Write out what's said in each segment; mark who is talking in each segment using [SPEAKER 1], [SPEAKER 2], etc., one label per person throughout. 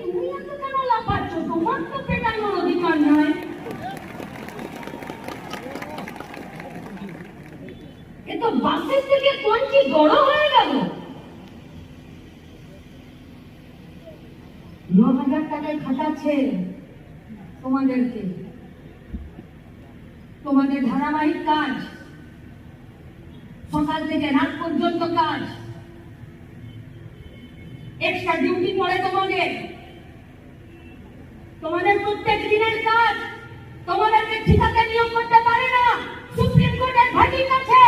[SPEAKER 1] তুমি এত কেন লাফাচ্ছ? তোমার তো পেটানোর অধিকার নাই। এ তো বাসের থেকে কঞ্চি বড় হয়ে গেল? ন হাজার টাকায় খাটাচ্ছে তোমাদেরকে। তোমাদের ধারাবাহিক কাজ, সকাল থেকে রাত পর্যন্ত কাজ। এক্সট্রা ডিউটি পড়ে তোমাদের। তোমাদের প্রত্যেক দিনের কাজ তোমাদেরকে ঠিকাতে নিয়োগ করতে পারে না। সুপ্রিম কোর্টের ভাটির কাছে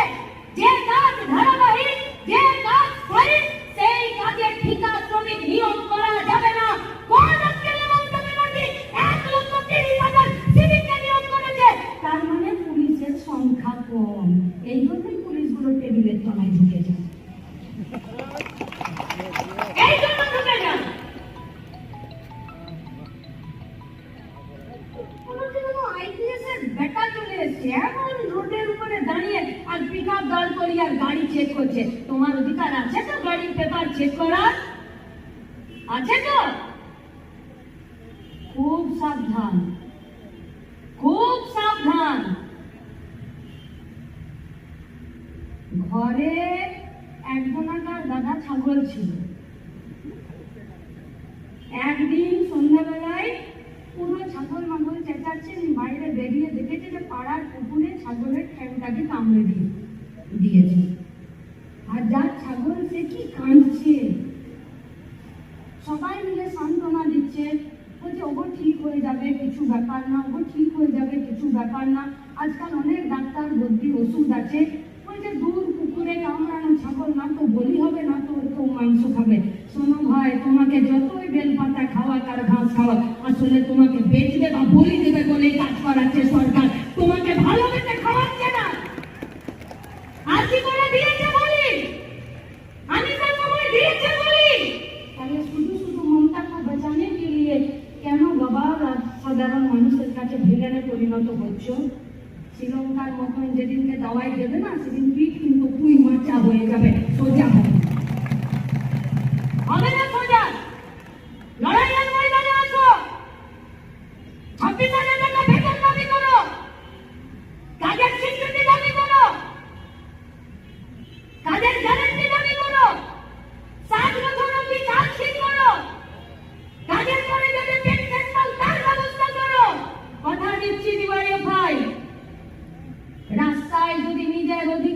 [SPEAKER 1] যে কাজ ধারাবাহিক, যে কাজ স্থায়ী সেই কাজে ঠিকা শ্রমিক নিয়োগ করা যাবে না। কোন আজকের মমতা ব্যানার্জি এক লক্ষ তিরিশ হাজার সিভিককে নিয়োগ করেছে। তার মানে পুলিশের সংখ্যা কম। এই জন্যই পুলিশগুলো টেবিলের তলায় ঢুকে IPS চলে এসছে, এমন রোডের উপরে দাঁড়িয়ে আর pickup দাঁড় করিয়ে আর গাড়ি চেক করছে। তোমার অধিকার আছে তো গাড়ির পেপার চেক করার? আছে তো? খুব সাবধান। খুব সাবধান। ঘরে একজনাকার দাদা ছাগল ছিল। একদিন সন্ধ্যাবেলায় পুরো ছাগল মাগল চেঁচাচ্ছে বাইরে বেরিয়ে দেখেছে যে পাড়ার পুকুরে ছাগলের ঠ্যাংটাকে কামড়ে দিয়ে, দিয়েছে। আর যার ছাগল সে কি কাঁদছে? সবাই মিলে সান্ত্বনা দিচ্ছে। বলছে, ওগো, ঠিক হয়ে যাবে, কিছু ব্যাপার না, ওগো, ঠিক হয়ে যাবে, কিছু ব্যাপার না। আজকাল অনেক ডাক্তার বদ্যি ওষুধ আছে। বলছে, দূর পুকুরে কামড়ানো ছাগল না তো বলি হবে না তো ওর তো মাংস খাবে শোনো ভাই তোমাকে যতই বেলপাতা খাওয়া হয়। আসলে তোমাকে বেচবে বা বলি দেবে বলে কাজ করাচ্ছে সরকার। তোমাকে ভালোবেসে খাওয়াচ্ছে না আজকে করে দিয়েছে বলি। আমি করে দিয়েছে বলি। তাহলে শুধু শুধু মমতাকে বাঁচানোর কে লিয়ে কেন বাবা সাধারণ মানুষের কাছে ভিলেনে পরিণত হচ্ছ? শ্রীলঙ্কার মতন যেদিনকে দাওয়াই দেবে না, সেদিন পিঠ কিন্তু কুই মাচা হয়ে যাবে, সোজা হবে।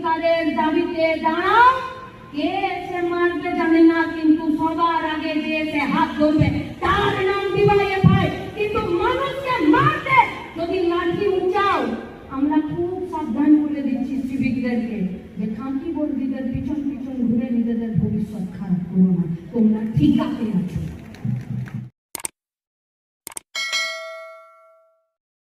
[SPEAKER 1] অধিকারের দাবিতে দাঁড়াও। কে এসে মারবে জানে না, কিন্তু সবার আগে যে এসে হাত ধরবে, তার নাম দিওয়ারি ভাই। কিন্তু মানুষকে মারতে যদি লাঠি উঁচাও, আমরা খুব সাবধান করে দিচ্ছি সিভিকদেরকে যে খাঁটি বর্দীদের পিছন পিছন ঘুরে নিজেদের ভবিষ্যৎ খারাপ করো না। তোমরা ঠিক